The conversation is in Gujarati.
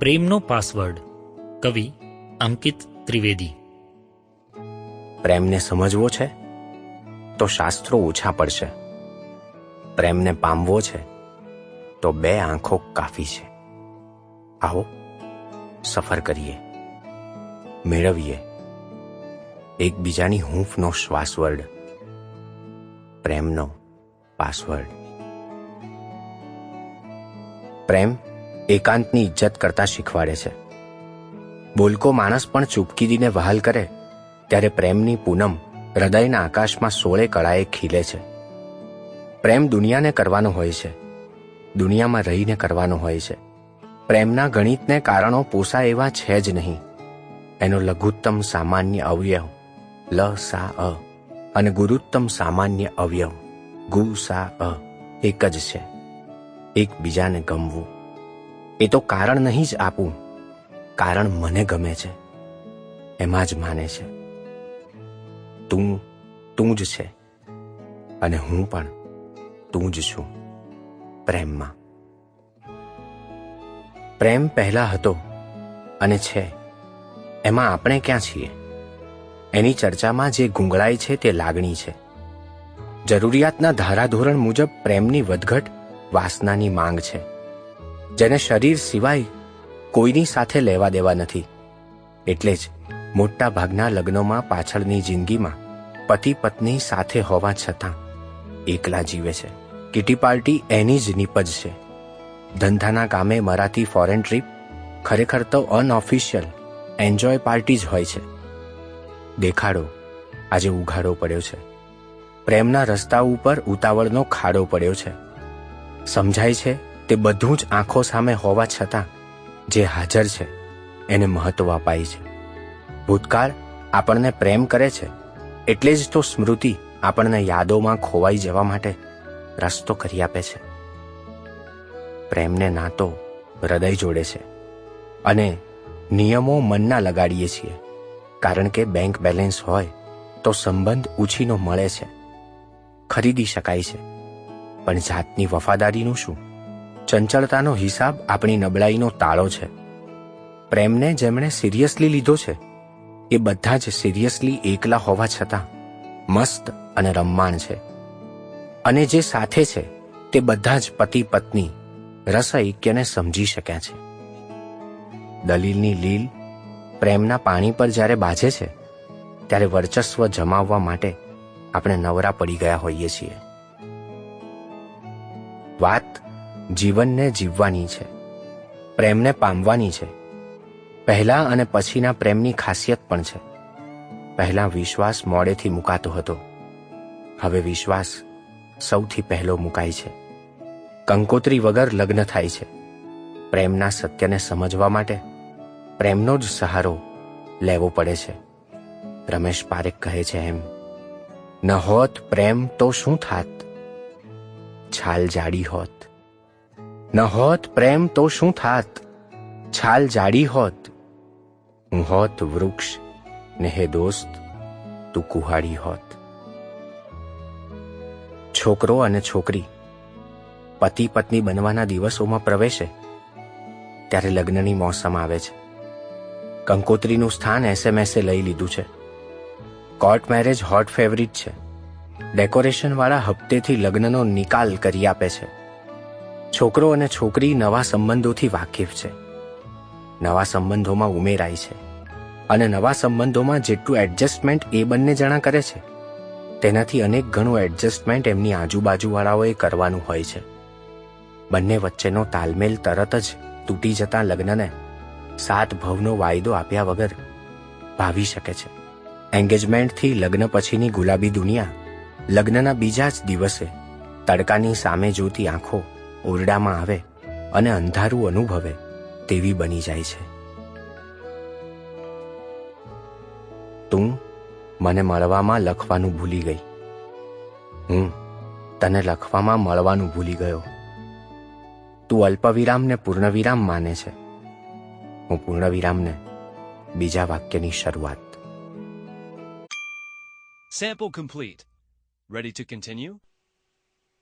પ્રેમનો પાસવર્ડ કવિ અંકિત ત્રિવેદી. પ્રેમને સમજવો છે, તો શાસ્ત્રો ઓછા પડશે. પ્રેમને પામવો છે, તો બે આંખો કાફી છે. આવો, સફર કરીએ. મેળવીએ. એકબીજાની હૂંફનો શ્વાસવર્ડ. પ્રેમનો પાસવર્ડ પ્રેમ એકાંતની ઇજ્જત કરતા શીખવાડે છે. બોલકો માણસ પણ ચૂપકી દીને વહાલ કરે, ત્યારે પ્રેમની પૂનમ હૃદયના આકાશમાં સોળે કળાએ ખીલે છે. પ્રેમ દુનિયાને કરવાનો હોય છે, દુનિયામાં રહીને કરવાનો હોય છે. પ્રેમના ગણિતને કારણો પોસાય એવા છે જ નહીં. એનો લઘુત્તમ સામાન્ય અવયવ, લ સા અ, અને ગુરુત્તમ સામાન્ય અવયવ, ગુ સા અ, એક જ છે, એકબીજાને ગમવું. એ તો કારણ નહીં જ આપું. કારણ મને ગમે છે. એમાં જ માને છે. તું તું જ છે. અને હું પણ તું જ છું. પ્રેમમાં. પ્રેમ પહેલા હતો અને છે. એમાં આપણે ક્યાં છીએ? એની ચર્ચામાં જે ગુંગળાય છે તે લાગણી છે. જરૂરિયાતના ધારાધોરણ મુજબ પ્રેમની વધઘટ વાસનાની માંગ છે. જેને શરીર સિવાય કોઈની સાથે લેવા દેવા નથી. એટલે જ મોટા ભાગના લગ્નોમાં પાછળની જિંદગીમાં પતિ પત્ની સાથે હોવા છતાં એકલા જીવે છે. કિટી પાર્ટી એની જ નીપજ છે. ધંધાના કામે મરાતી ફોરેન ટ્રીપ ખરેખર તો અનઓફિશિયલ, એન્જોય પાર્ટી જ હોય છે. દેખાડો, આજે ઉઘાડો પડ્યો છે. પ્રેમના રસ્તા ઉપર ઉતાવળનો ખાડો પડ્યો છે. સમજાય છે તે બધું જ આંખો સામે હોવા છતાં જે હાજર છે, એને મહત્વ અપાય છે. ભૂતકાળ આપણને પ્રેમ કરે છે, એટલે જ તો સ્મૃતિ આપણને યાદોમાં ખોવાઈ જવા માટે રસ્તો કરી આપે છે. પ્રેમને નાતો હૃદય જોડે છે અને નિયમો મનના લગાડીએ છીએ. કારણ કે બેંક બેલેન્સ હોય તો સંબંધ ઉછીનો મળે છે. ખરીદી શકાય છે. પણ જાતની વફાદારીનું શું? ચંચળતાનો હિસાબ આપણી નબળાઈનો તાળો છે. પ્રેમને જેમણે સિરિયસલી લીધો છે, એ બધા જ સિરિયસલી એકલા હોવા છતાં મસ્ત અને રમમાણ છે. અને જે સાથે છે, તે બધા જ પતિ પત્ની રસૈક્યને સમજી શક્યા છે. દલીલની લીલ પ્રેમના પાણી પર જ્યારે બાજે છે, ત્યારે વર્ચસ્વ જમાવવા માટે આપણે નવરા પડી ગયા હોઈએ છીએ. વાત જીવનને જીવવાની છે, પ્રેમને પામવાની છે. પહેલા અને પછીના પ્રેમની ખાસિયત પણ છે. પહેલા વિશ્વાસ મોડેથી મુકાતો હતો. હવે વિશ્વાસ સૌથી પહેલો મુકાય છે. કંકોત્રી વગર લગ્ન થાય છે. પ્રેમના સત્યને સમજવા માટે પ્રેમનો જ સહારો લેવો પડે છે. રમેશ પારેખ કહે છે એમ, ન હોત પ્રેમ તો શું થાત? છાલ જાડી હોત. ન હોત પ્રેમ તો શું થાત? છાલ જાડી હોત. હું હોત વૃક્ષ, ને હે દોસ્ત, તું કુહાડી હોત. છોકરો અને છોકરી પતિ પત્ની બનવાના દિવસોમાં પ્રવેશે ત્યારે લગ્નની મોસમ આવે છે. કંકોત્રીનું સ્થાન એસએમએસે લઈ લીધું છે. કોર્ટ મેરેજ હોટ ફેવરિટ છે. ડેકોરેશનવાળા હપ્તેથી લગ્નનો નિકાલ કરી આપે છે. છોકરો અને છોકરી નવા સંબંધોથી વાકેફ છે. નવા સંબંધોમાં ઉમેરાય છે અને નવા સંબંધોમાં જેટલું એડજસ્ટમેન્ટ એ બંને જણા કરે છે, તેનાથી અનેક ગણું એડજસ્ટમેન્ટ એમની આજુબાજુવાળાઓએ કરવાનું હોય છે. બંને વચ્ચેનો તાલમેલ તરત જ તૂટી જતા લગ્નને સાત ભવનો વાયદો આપ્યા વગર ભાવી શકે છે. એન્ગેજમેન્ટથી લગ્ન પછીની ગુલાબી દુનિયા લગ્નના બીજા જ દિવસે તડકાની સામે જોતી આંખો ઓરડામાં આવે અને અંધારું અનુભવે તેવી બની જાય છે. તું મને મળવામાં લખવાનું ભૂલી ગઈ. હું તને લખવામાં મળવાનું ભૂલી ગયો. તું અલ્પવિરામને પૂર્ણવિરામ માને છે. હું પૂર્ણવિરામને બીજા વાક્યની શરૂઆત. Sample complete. Ready to continue?